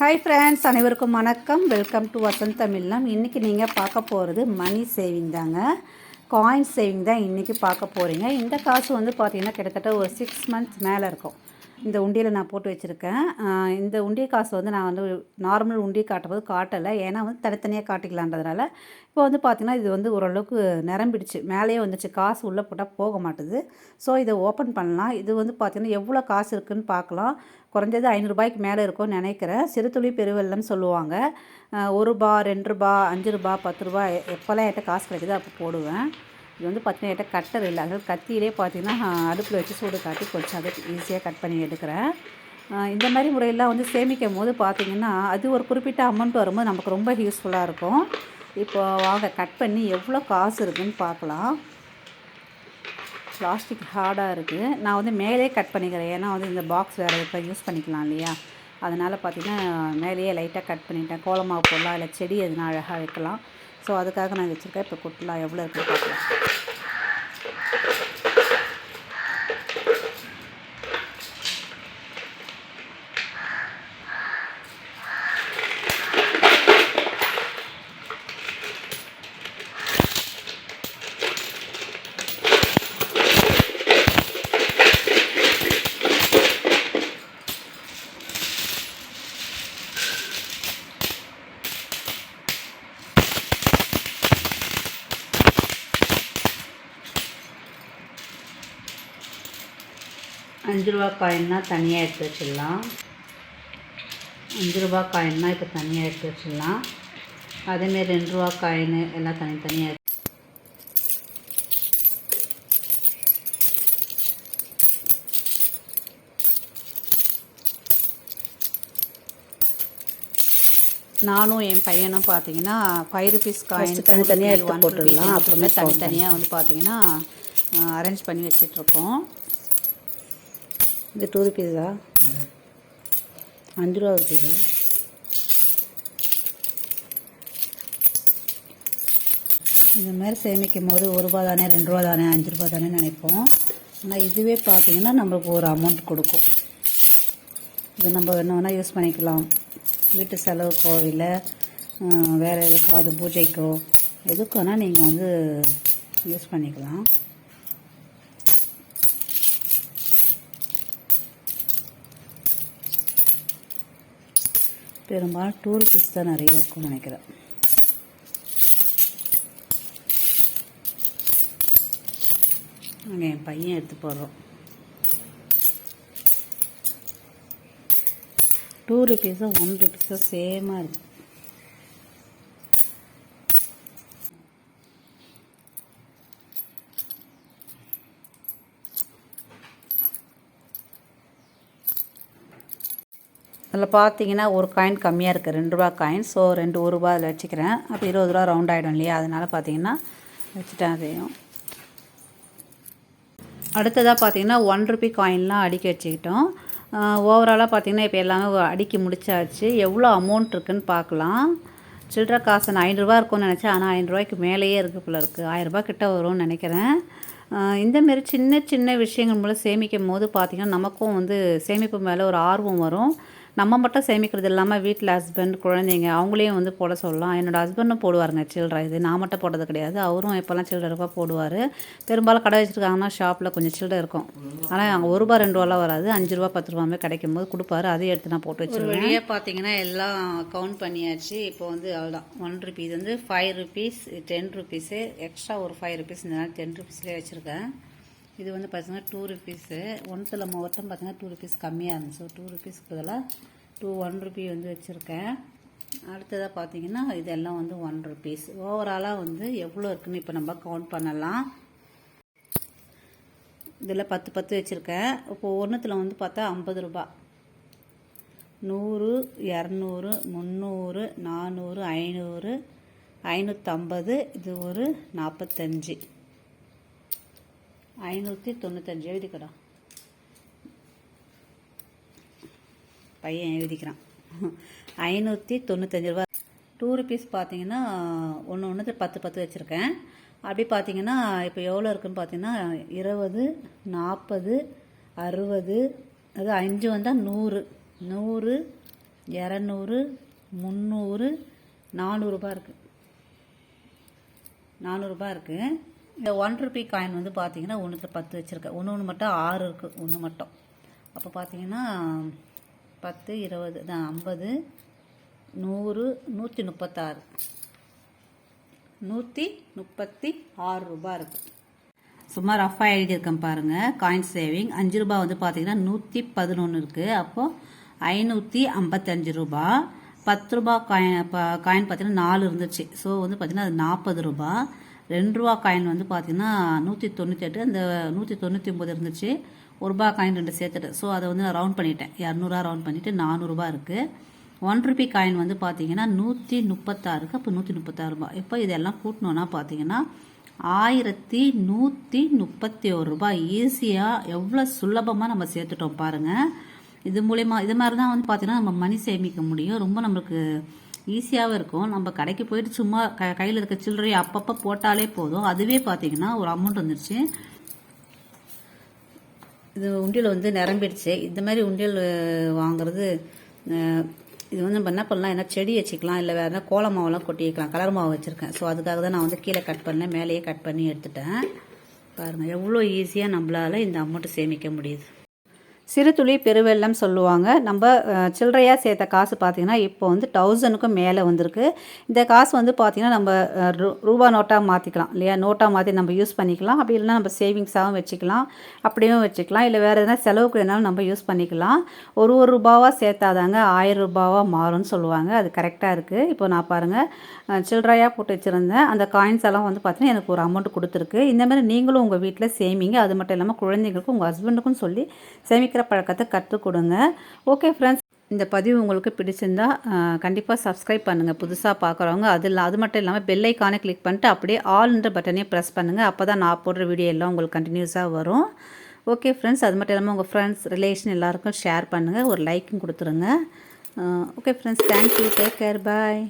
Hi friends அனைவருக்கும் வணக்கம். Welcome to Vasanth தமிழ்லாம் இன்றைக்கி நீங்கள் பார்க்க போகிறது மணி சேவிங் தாங்க. காயின் சேவிங் தான் இன்றைக்கி பார்க்க போகிறீங்க இந்த காசு வந்து பார்த்தீங்கன்னா கிட்டத்தட்ட ஒரு சிக்ஸ் மந்த்ஸ் மேலே இருக்கும். இந்த உண்டியில் நான் போட்டு வச்சுருக்கேன். இந்த உண்டிய காசு வந்து நான் வந்து நார்மல் உண்டியை காட்டும்போது காட்டலை. ஏன்னா வந்து தனித்தனியாக காட்டிக்கலான்றதுனால இப்போ வந்து பார்த்திங்கன்னா இது வந்து ஓரளவுக்கு நிரம்பிடுச்சு. மேலேயே வந்துச்சு. காசு உள்ளே போட்டால் போக மாட்டுது. ஸோ இதை ஓப்பன் பண்ணலாம். இது வந்து பார்த்திங்கன்னா எவ்வளோ காசு இருக்குன்னு பார்க்கலாம். குறைஞ்சது ஐநூறுரூபாய்க்கு மேலே இருக்கும்னு நினைக்கிறேன். சிறுதுளி பெருவெள்ளம்னு சொல்லுவாங்க. ஒரு ரூபா ரெண்டு ரூபா அஞ்சு ரூபா பத்து ரூபா எப்போல்லாம் என்கிட்ட காசு கிடைக்குதோ அப்போ போடுவேன். இது வந்து பார்த்தீங்கன்னா என்கிட்ட கட்டர் இல்லை. அதாவது கத்தியிலே பார்த்தீங்கன்னா அடுப்பில் வச்சு சூடு காட்டி கொஞ்சம் அதை ஈஸியாக கட் பண்ணி எடுக்கிறேன். இந்த மாதிரி முறையெல்லாம் வந்து சேமிக்கும் போது பார்த்திங்கன்னா அது ஒரு குறிப்பிட்ட அமௌண்ட் வரும்போது நமக்கு ரொம்ப யூஸ்ஃபுல்லாக இருக்கும். இப்போ வாங்க கட் பண்ணி எவ்வளோ காசு இருக்குன்னு பார்க்கலாம். பிளாஸ்டிக் ஹார்டாக இருக்குது நான் வந்து மேலே கட் பண்ணிக்கிறேன். ஏன்னா வந்து இந்த பாக்ஸ் வேறு இப்போ யூஸ் பண்ணிக்கலாம் இல்லையா? அதனால் பார்த்திங்கன்னா மேலேயே லைட்டாக கட் பண்ணிட்டேன். கோலமாவு போடலாம். இல்லை செடி எதுனா அழகாக வைக்கலாம். ஸோ அதுக்காக நான் வச்சுருக்கேன். இப்போ குட்டலாம் எவ்வளோ இருக்குன்னு பார்க்கலாம். அஞ்சு ரூபா காயின்னா தனியாக எடுத்து வச்சிடலாம். அஞ்சு ரூபா காயின்னா இப்போ தனியாக எடுத்து வச்சிடலாம். அதேமாரி ரெண்டு ரூபா காயின் எல்லாம் தனித்தனியாக நானும் என் பையனும் பார்த்தீங்கன்னா ஃபைவ் ருபீஸ் காயின் தனித்தனியா எடுத்து போட்டுடலாம், அப்புறமே அப்புறமே தனித்தனியாக வந்து பார்த்தீங்கன்னா அரேஞ்ச் பண்ணி வச்சிட்ருப்போம் இது டூ ருபீஸா? அஞ்சு ரூபா ருபீஸா? இந்த மாதிரி சேமிக்கும் போது ஒரு ரூபா தானே ரெண்டு ரூபா தானே அஞ்சு ரூபா தானே நினைப்போம். ஆனால் இதுவே பார்த்தீங்கன்னா நம்மளுக்கு ஒரு அமௌண்ட் கொடுக்கும். இது நம்ம என்ன வேணால் யூஸ் பண்ணிக்கலாம். வீட்டு செலவுக்கோ இல்லை வேறு எதுக்காவது பூஜைக்கோ எதுக்கு வேணால் நீங்கள் வந்து யூஸ் பண்ணிக்கலாம். பெரும்பாலும் டூரிஸ்ட் தான் நிறைய இருக்கும்னு நினைக்கிறேன். நாங்கள் என் பையன் எடுத்து போடுறோம் டூ ருபீஸும் ஒன் ருபீஸும் சேமாக இருக்குது அதில் பார்த்தீங்கன்னா ஒரு காயின் கம்மியாக இருக்குது. ரெண்டு ரூபா காயின் ஸோ ரெண்டு ஒரு ரூபா அதில் வச்சுக்கிறேன். அப்போ இருபது ரூபா ரவுண்ட் ஆகிடும் இல்லையா? அதனால் பார்த்தீங்கன்னா வச்சுட்டேன் அதையும். அடுத்ததாக பார்த்தீங்கன்னா ஒன் ருபி காயின்லாம் அடுக்கி வச்சுக்கிட்டோம். ஓவராலாக பார்த்தீங்கன்னா இப்போ எல்லாமே அடுக்கி முடிச்சாச்சு. எவ்வளோ அமௌண்ட் இருக்குன்னு பார்க்கலாம். சில்லற காசு நான் ஐநூறுரூவா இருக்கும்னு நினச்சேன். ஆனால் ஐநூறுரூவாய்க்கு மேலேயே இருக்குது போல இருக்குது ஆயிரரூபா கிட்ட வரும்னு நினைக்கிறேன். இந்தமாரி இந்த மாரி சின்ன சின்ன விஷயங்கள் மூலம் சேமிக்கும் போது பார்த்திங்கன்னா நமக்கும் வந்து சேமிப்பு மேலே ஒரு ஆர்வம் வரும். நம்ம மட்டும் சேமிக்கிறது இல்லாமல் வீட்டில் ஹஸ்பண்ட் குழந்தைங்க அவங்களையும் வந்து போட சொல்லலாம். என்னோடய ஹஸ்பண்டும் போடுவாருங்க சில்லறை இது. நான் மட்டும் போடுறது கிடையாது. அவரும் இப்போல்லாம் சில்லறை ரூபா போடுவார். பெரும்பாலும் கடை வச்சுருக்காங்கன்னா ஷாப்பில் கொஞ்சம் சில்லறை இருக்கும். ஆனால் அங்கே ஒரு ரூபா ரெண்டு ரூபாலாம் வராது. அஞ்சு ரூபா பத்து ரூபாமே கிடைக்கும் போது கொடுப்பாரு. அதையும் எடுத்து நான் போட்டு வச்சுருவேன். வழியாக பார்த்தீங்கன்னா எல்லாம் கவுண்ட் பண்ணியாச்சு. இப்போ வந்து அவ்வளோதான் ஒன் ருபி இது வந்து five rupees ten rupees extra ஒரு ஃபைவ் ருபீஸ் இந்த டென் ருபீஸ்லேயே வச்சுருக்கேன். இது வந்து பார்த்தீங்கன்னா டூ ருபீஸு ஒன்த்தில் மட்டும் பார்த்திங்கன்னா டூ ருபீஸ் கம்மியாக இருந்துச்சு. டூ ருபீஸ்க்கு பதிலாக டூ ஒன் ருபி வந்து வச்சுருக்கேன். அடுத்ததாக பார்த்தீங்கன்னா இதெல்லாம் வந்து ஒன் ருபீஸ் ஓவராலாக வந்து எவ்வளோ இருக்குன்னு இப்போ நம்ம கவுண்ட் பண்ணலாம். இதில் பத்து பத்து வச்சுருக்கேன். இப்போ ஒன்றுத்தில் வந்து பார்த்தா ஐம்பது ரூபா. நூறு இரநூறு முந்நூறு நானூறு ஐநூறு ஐநூற்றம்பது இது ஒரு நாற்பத்தஞ்சு ஐநூற்றி தொண்ணூத்தஞ்சு எழுதிக்கடா பையன் எழுதிக்கிறான். ஐநூற்றி தொண்ணூத்தஞ்சு ரூபா. டூ ருபீஸ் பார்த்தீங்கன்னா ஒன்று ஒன்று பத்து பத்து வச்சுருக்கேன். அப்படி பார்த்தீங்கன்னா இப்போ எவ்வளோ இருக்குன்னு பார்த்தீங்கன்னா இருபது நாற்பது அறுபது அது அஞ்சு வந்தால் நூறு. நூறு இரநூறு முந்நூறு நானூறுரூபா இருக்குது நானூறுரூபா இருக்குது இந்த ஒன் ருபி காயின் வந்து பார்த்தீங்கன்னா ஒன்றுத்தில் பத்து வச்சுருக்கேன். ஒன்று ஒன்று மட்டும் ஆறு இருக்குது ஒன்று மட்டும். அப்போ பார்த்தீங்கன்னா பத்து இருபது தான் ஐம்பது நூறு நூற்றி முப்பத்தாறு. நூற்றி முப்பத்தி ஆறு ரூபா இருக்குது சும்மா ரஃபாக எழுதியிருக்கேன் பாருங்கள் காயின் சேவிங் அஞ்சு ரூபா வந்து பார்த்தீங்கன்னா நூற்றி பதினொன்று இருக்குது அப்போது ஐநூற்றி ஐம்பத்தஞ்சு ரூபா பத்து ரூபா காயின் காயின் பார்த்தீங்கன்னா நாலு இருந்துச்சு. ஸோ வந்து பார்த்தீங்கன்னா அது நாற்பது ரூபா ரெண்டு ரூபா காயின் வந்து பார்த்தீங்கன்னா நூற்றி தொண்ணூற்றி எட்டு அந்த நூற்றி தொண்ணூற்றி ஒம்பது இருந்துச்சு. ஒரு ரூபா காயின் ரெண்டு சேர்த்துட்டு ஸோ அதை வந்து நான் ரவுண்ட் பண்ணிட்டேன். இரநூறுவா ரவுண்ட் பண்ணிவிட்டு நானூறுரூபா இருக்குது ஒன் ருபி காயின் வந்து பார்த்தீங்கன்னா நூற்றி முப்பத்தாறுக்கு அப்போ நூற்றி முப்பத்தாறு ரூபாய் இப்போ இதெல்லாம் கூட்டணுன்னா பார்த்தீங்கன்னா ஆயிரத்தி நூற்றி முப்பத்தி ஒரு ரூபாய் ஈஸியாக எவ்வளோ சுலபமாக நம்ம சேர்த்துட்டோம் பாருங்கள் இது மூலயமா இது மாதிரி தான் வந்து பார்த்தீங்கன்னா நம்ம மணி சேமிக்க முடியும். ரொம்ப நம்மளுக்கு ஈஸியாகவும் இருக்கும். நம்ம கடைக்கு போயிட்டு சும்மா க கையில் இருக்க சில்லறையை அப்பப்போ போட்டாலே போதும். அதுவே பார்த்தீங்கன்னா ஒரு அமௌண்ட் வந்துருச்சு. இது உண்டியல் வந்து நிரம்பிடுச்சு. இந்த மாதிரி உண்டியல் வாங்குறது இது வந்து நம்ம என்ன பண்ணலாம்? ஏன்னா செடி வச்சுக்கலாம்? இல்லை வேறு என்ன கோல மாவெல்லாம் கொட்டி வைக்கலாம். கலர் மாவு வச்சுருக்கேன். ஸோ அதுக்காக தான் நான் வந்து கீழே கட் பண்ணேன். மேலேயே கட் பண்ணி எடுத்துட்டேன். பாருங்கள் எவ்வளோ ஈஸியாக நம்மளால் இந்த அமௌண்ட்டு சேமிக்க முடியுது. சிறு துளி பெருவெள்ளம் சொல்லுவாங்க. நம்ம சில்லறையாக சேர்த்த காசு பார்த்தீங்கன்னா இப்போ வந்து தௌசண்ட்க்கும் மேலே வந்திருக்கு. இந்த காசு வந்து பார்த்தீங்கன்னா நம்ம ரூ- ரூபா நோட்டாக மாற்றிக்கலாம் இல்லையா? நோட்டாக மாற்றி நம்ம யூஸ் பண்ணிக்கலாம். அப்படி இல்லைன்னா நம்ம சேவிங்ஸாகவும் வச்சுக்கலாம். அப்படியும் வச்சுக்கலாம். இல்லை வேறு எதனா செலவுக்கு வேணாலும் நம்ம யூஸ் பண்ணிக்கலாம். ஒரு ஒரு ரூபாவாக சேர்த்தாதாங்க ஆயிரம் ரூபாவாக மாறும்னு சொல்லுவாங்க. அது கரெக்டாக இருக்குது இப்போ நான் பாருங்கள் சில்லறையாக போட்டு வச்சுருந்தேன். அந்த காயின்ஸ் எல்லாம் வந்து பார்த்தீங்கன்னா எனக்கு ஒரு அமௌண்ட் கொடுத்துருக்கு. இந்தமாதிரி நீங்களும் உங்கள் வீட்டில் சேமிங்க. அது மட்டும் இல்லாமல் குழந்தைங்களுக்கும் உங்கள் ஹஸ்பண்டுக்கும் சொல்லி சேமிக்கிற பழக்கத்தை கற்றுக் கொடுங்க. ஓகே ஃப்ரெண்ட்ஸ் இந்த பதிவு உங்களுக்கு பிடிச்சிருந்தா கண்டிப்பாக சப்ஸ்கிரைப் பண்ணுங்கள் புதுசாக பார்க்குறவங்க அது இல்லை அது மட்டும் இல்லாமல் பெல் ஐக்கானை கிளிக் பண்ணிட்டு அப்படியே ஆல்ன்ற பட்டனையும் ப்ரெஸ் பண்ணுங்கள் அப்போ தான் நான் போடுற வீடியோ எல்லாம் உங்களுக்கு கண்டினியூஸாக வரும். ஓகே ஃப்ரெண்ட்ஸ் அது மட்டும் இல்லாமல் உங்கள் ஃப்ரெண்ட்ஸ் ரிலேஷன் எல்லாருக்கும் ஷேர் பண்ணுங்கள் ஒரு லைக்கும் கொடுத்துருங்க. Okay friends thank you take care bye